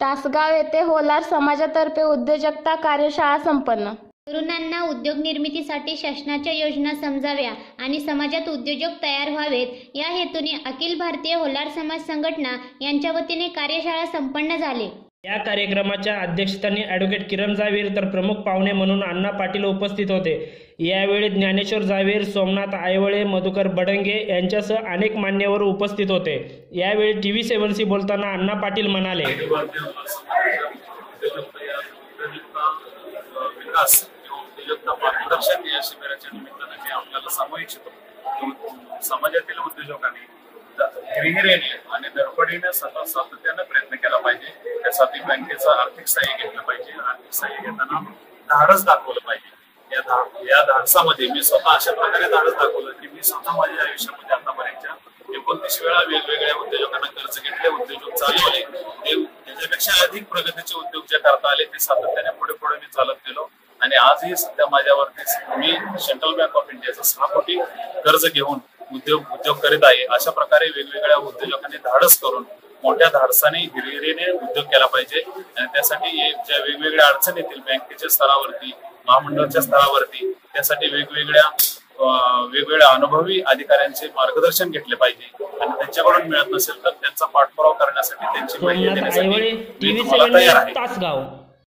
तासगाव येथे होलार समाजातर्फे उद्योजकता कार्यशाळा संपन्न. तरुणांना उद्योग निर्मितीसाठी शासनाच्या योजना समजाव्या आणि समाजात उद्योजक तयार व्हावेत. या हेतूने अखिल भारतीय होलार समाज संघटना यांच्या वतीने कार्यशाळा संपन्न झाली. या कार्यक्रमाच्या अध्यक्षस्थानी ॲडव्होकेट किरण जावीर तर प्रमुख पाहुणे म्हणून अण्णा पाटील उपस्थित होते. यावेळी ज्ञानेश्वर जावीर सोमनाथ आयवळे मधुकर बडंगे यांच्यासह अनेक मान्यवर उपस्थित होते. यावेळी टी व्ही सेव्हनशी बोलताना अण्णा पाटील म्हणाले समाजातील उद्योजकांनी आणि दडपडीने सतत सातत्याने प्रयत्न केला पाहिजे. त्यासाठी बँकेचं आर्थिक सहाय्य घेतलं पाहिजे. आर्थिक सहाय्य घेताना धाडस दाखवलं पाहिजे. या धा- या धाडसामध्ये मी स्वतः अशा प्रकारे धाडस दाखवलं की मी स्वतः माझ्या आयुष्यामध्ये आतापर्यंतच्या एकोणतीस वेळा वेगवेगळ्या उद्योजकांना कर्ज घेतले उद्योजक चालवले. ते त्याच्यापेक्षा अधिक प्रगतीचे उद्योग जे करता आले ते सातत्याने पुढे पुढे मी चालत गेलो. आणि आजही सध्या माझ्यावरती मी सेंट्रल बँक ऑफ इंडियाचं सहा कोटी कर्ज घेऊन उद्योग उद्योग करीत आहे. अशा प्रकारे वेगवेगळ्या उद्योजकांनी धाडस करून मोठ्या धाडसाने हिरिहिरीने उद्योग केला पाहिजे. आणि त्यासाठी ज्या वेगवेगळ्या अडचणी येतील बँकेच्या स्तरावरती महामंडळाच्या स्तरावरती त्यासाठी वेगवेगळ्या वेगवेगळ्या अनुभवी अधिकाऱ्यांचे मार्गदर्शन घेतले पाहिजे. आणि त्यांच्याकडून मिळत नसेल तर त्यांचा पाठपुरावा करण्यासाठी त्यांची माहिती देण्यासाठी मी तुम्हाला तयार आहे.